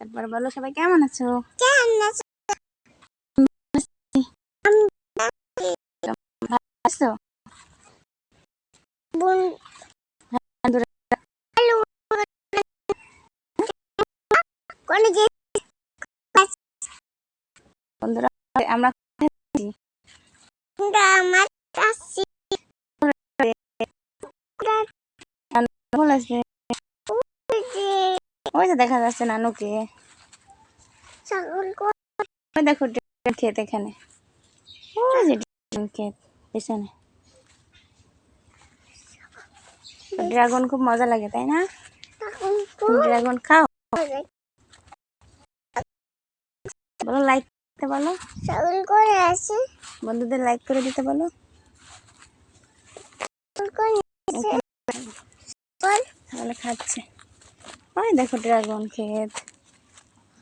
তারপর বলো সবাই কেমন আছো আছো বন্ধুরা আমরা বলেছে ওই যে দেখা যাচ্ছে নানুকে। ওই দেখো ক্ষেত এখানে। ওই যে ড্রাগন ক্ষেত পেছনে। ড্রাগন খুব মজা লাগে তাই না? ড্রাগন খাও। বলো লাইক করতে বলো। করে আছে? বন্ধুদের লাইক করে দিতে বলো। তাহলে খাচ্ছে। ওই দেখো ড্রাগন ক্ষেত।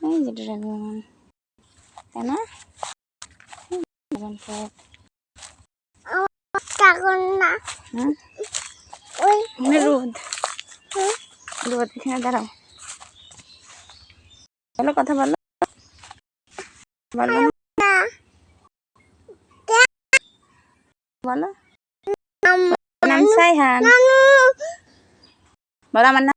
এই যে ড্রাগন তাই না? ড্রাগন ক্ষেত। না। ওই রোদ। রোদ এখানে দাঁড়াও। বলো কথা বলো। বলো বলো। নাম সাইহান। বলো আমার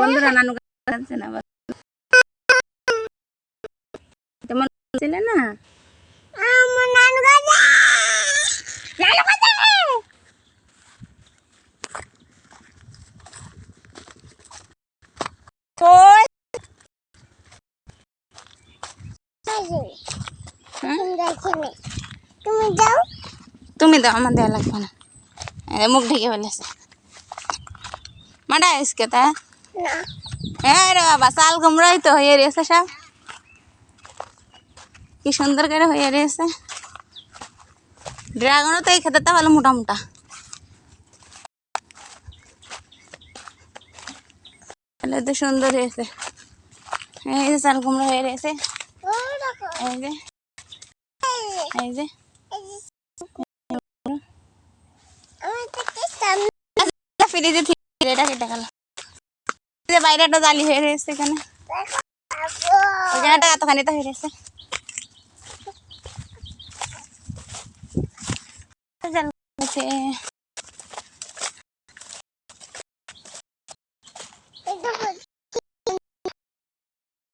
বন্ধুরা নানু কাছে না কই হুম? তুমি যাও। তুমি দাও আমার দেওয়া লাগবে না। মুখ ঢেকে ফেলেছে। মাডা ইসকে তা? হ্যাঁ রে বাবা সাল কুমড়োই তো হয়ে রয়েছে সব। কি সুন্দর করে হয়ে রয়েছে। ড্রাগনও তো এই খেতে ভালো মোটা মোটা। তাহলে তো সুন্দর হয়েছে। এই যে চাল কুমড়ো হয়ে রয়েছে। এই যে। এই যে। থেকে সামনে এটা কেটে গেল। যে বাইরে একটা জালি হয়ে রয়েছে এখানে দেখো ওইখানে একটা এতখানি তো হয়ে রয়েছে জাল হয়েছে।